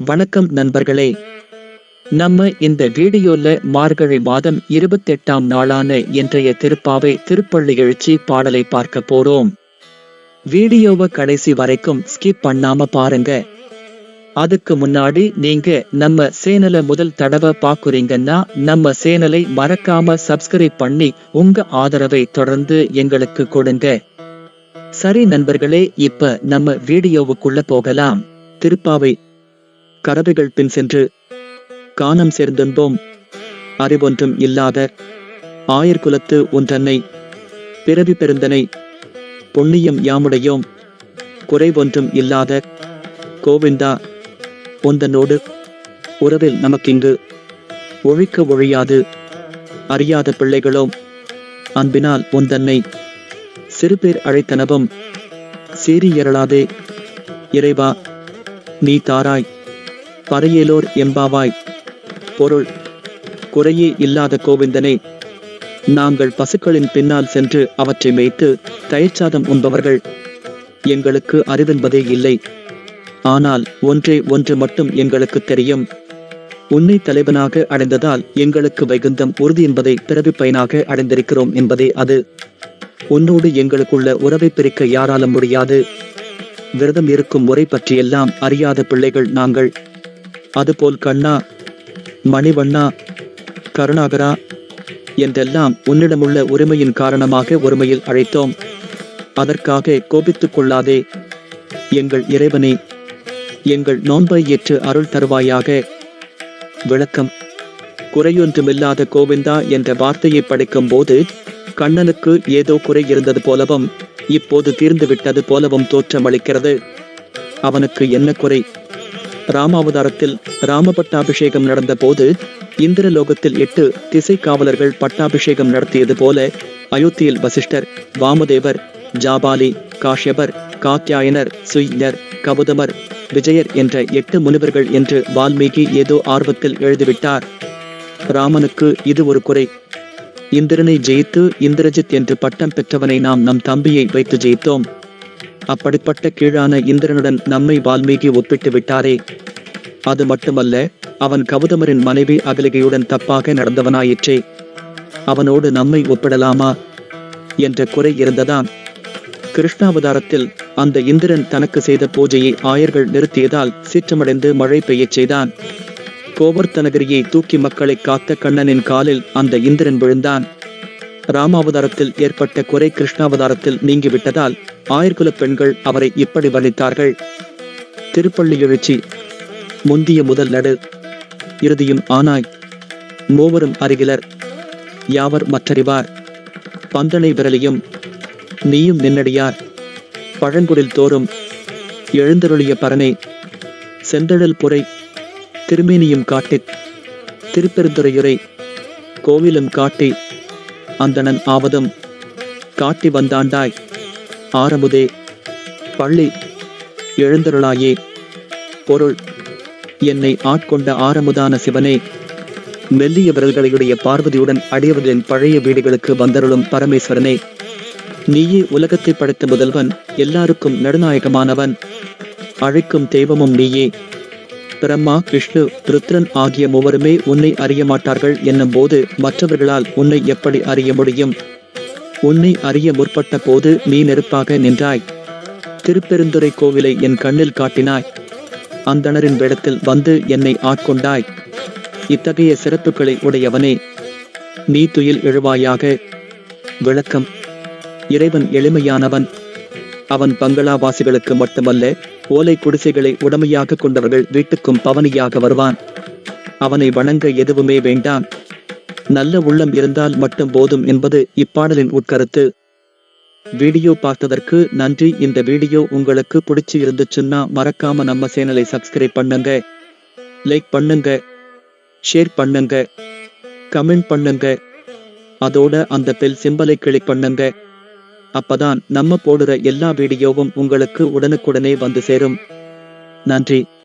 வணக்கம் நண்பர்களே. நம்ம இந்த வீடியோல மார்கழி மாதம் இருபத்தெட்டாம் நாளான இன்றைய திருப்பாவை திருப்பள்ளி எழுச்சி பாடலை பார்க்க போறோம். வீடியோவை கடைசி வரைக்கும் ஸ்கிப் பண்ணாம பாருங்க. அதுக்கு முன்னாடி நீங்க நம்ம சேனலை முதல் தடவை பாக்குறீங்கன்னா நம்ம சேனலை மறக்காம சப்ஸ்கிரைப் பண்ணி உங்க ஆதரவை தொடர்ந்து எங்களுக்கு கொடுங்க. சரி நண்பர்களே இப்ப நம்ம வீடியோவுக்குள்ள போகலாம். திருப்பாவை கறவைகள் பின் சென்று காணம் சேர்ந்தென்போம். அறிவொன்றும் இல்லாத ஆயர்குலத்து ஒன்றன்னை பிறவி பெருந்தனை பொன்னியம் யாமுடையோம். குறைவொன்றும் இல்லாத கோவிந்தா ஒந்தனோடு உறவில் நமக்கிங்கு ஒழிக்க ஒழியாது அறியாத பிள்ளைகளோ அன்பினால் உந்தன்னை சிறுபேர் அழைத்தனவும் சீரியரளாதே இறைவா நீ தாராய். பறையேலோர் எம்பாவாய் பொருள் குறையே இல்லாத கோவிந்தனே நாங்கள் பசுக்களின் பின்னால் சென்று அவற்றை மேய்த்து தயிர்ச்சாதம் உண்பவர்கள். எங்களுக்கு அறிவென்பதே இல்லை. ஆனால் ஒன்றே ஒன்று மட்டும் எங்களுக்கு தெரியும். உன்னை தலைவனாக அடைந்ததால் எங்களுக்கு வைகுந்தம் உறுதி என்பதை பிறவி பயனாக அடைந்திருக்கிறோம் என்பதே அது. உன்னோடு எங்களுக்குள்ள உறவை பிரிக்க யாராலும் முடியாது. விரதம் இருக்கும் முறை பற்றியெல்லாம் அறியாத பிள்ளைகள் நாங்கள். அதுபோல் கண்ணா மணிவண்ணா கருணாகரா என்றெல்லாம் உன்னிடமுள்ள உரிமையின் காரணமாக ஒருமையில் அழைத்தோம். அதற்காக கோபித்துக் கொள்ளாதே. எங்கள் இறைவனே எங்கள் நோன்பை ஏற்று அருள் தருவாயாக. விளக்கம். குறையொன்றுமில்லாத கோவிந்தா என்ற வார்த்தையை படிக்கும் போது கண்ணனுக்கு ஏதோ குறை இருந்தது போலவும் இப்போது தீர்ந்து விட்டது போலவும் தோற்றமளிக்கிறது. அவனுக்கு என்ன குறை? ராமாவதாரத்தில் ராம பட்டாபிஷேகம் நடந்த போது இந்திரலோகத்தில் எட்டு திசை காவலர்கள் பட்டாபிஷேகம் நடத்தியது போல அயோத்தியில் வசிஷ்டர் வாமதேவர் ஜாபாலி காஷ்யபர் காத்தியாயனர் சுய்யர் கவுதமர் விஜயர் என்ற எட்டு முனிவர்கள் என்று வால்மீகி ஏதோ ஆர்வத்தில் எழுதிவிட்டார். ராமனுக்கு இது ஒரு குறை. இந்திரனை ஜெயித்து இந்திரஜித் என்று பட்டம் பெற்றவனை நாம் நம் தம்பியை வைத்து ஜெயித்தோம். அப்படிப்பட்ட கீழான இந்திரனுடன் நம்மை வால்மீகி ஒப்பிட்டு விட்டாரே. அது மட்டுமல்ல அவன் கவுதமரின் மனைவி அகலிகையுடன் தப்பாக நடந்தவனாயிற்றே. அவனோடு நம்மை ஒப்பிடலாமா? என்ற குறை இருந்ததான் கிருஷ்ணாவதாரத்தில் அந்த இந்திரன் தனக்கு செய்த பூஜையை ஆயர்கள் நிறுத்தியதால் சீற்றமடைந்து மழை பெய்யச் செய்தான். கோவர்த்தனகிரியை தூக்கி மக்களை காத்த கண்ணனின் காலில் அந்த இந்திரன் விழுந்தான். ராமாவதாரத்தில் ஏற்பட்ட குறை கிருஷ்ணாவதாரத்தில் நீங்கிவிட்டதால் ஆயர்குல பெண்கள் அவரை இப்படி வர்ணித்தார்கள். திருப்பள்ளி எழுச்சி முந்திய முதல் நடு இறுதியும் ஆனாய். மூவரும் அருகிலர் யாவர் மற்றறிவார்? பந்தனை விரலியும் நீயும் நின்னடியார்? பழங்குடில் தோறும் எழுந்தருளிய பரனை செந்தழல் புரை திருமேனியும் காட்டி திருப்பெருந்துறையுரை கோவிலும் காட்டி அந்தணன் ஆவதும் காட்டி வந்தாண்டாய். ஆரமுதே பள்ளி எழுந்தருளாயே. பொருள் என்னை ஆட்கொண்ட ஆரமுதான சிவனே மெல்லிய விரல்களையுடைய பார்வதியுடன் அடியவர்களின் பழைய வீடுகளுக்கு வந்தருளும் பரமேஸ்வரனே. நீயே உலகத்தை படைத்த முதல்வன் எல்லாருக்கும் நடுநாயகமானவன். அழைக்கும் தெய்வமும் நீயே. பிரம்மா விஷ்ணு ருத்ரன் ஆகிய மூவருமே உன்னை அறிய மாட்டார்கள் என்னும் போது மற்றவர்களால் உன்னை எப்படி அறிய முடியும்? உன்னை அறிய முற்பட்ட போது நீ நெருப்பாக நின்றாய். திருப்பெருந்துறை கோவிலை என் கண்ணில் காட்டினாய். அந்தணரின் வேடத்தில் வந்து என்னை ஆட்கொண்டாய். இத்தகைய சிறப்புகளை உடையவனே நீ துயில் எழுவாயாக. விளக்கம். இறைவன் எளிமையானவன். அவன் பங்களாவாசிகளுக்கு மட்டுமல்ல ஓலை குடிசைகளை உடமையாக கொண்டவர்கள் வீட்டுக்கும் பவனியாக வருவான். அவனை வணங்க எதுவுமே வேண்டாம். நல்ல உள்ளம் இருந்தால் மட்டும் போதும் என்பது இப்பாடலின் உட்கருத்து. வீடியோ பார்த்ததற்கு நன்றி. இந்த வீடியோ உங்களுக்கு பிடிச்சி இருந்துச்சுன்னா மறக்காம நம்ம சேனலை சப்ஸ்கிரைப் பண்ணுங்க. லைக் பண்ணுங்க. ஷேர் பண்ணுங்க. கமெண்ட் பண்ணுங்க. அதோட அந்த பெல் சிம்பலை கிளிக் பண்ணுங்க. அப்பதான் நம்ம போடுற எல்லா வீடியோவும் உங்களுக்கு உடனுக்குடனே வந்து சேரும். நன்றி.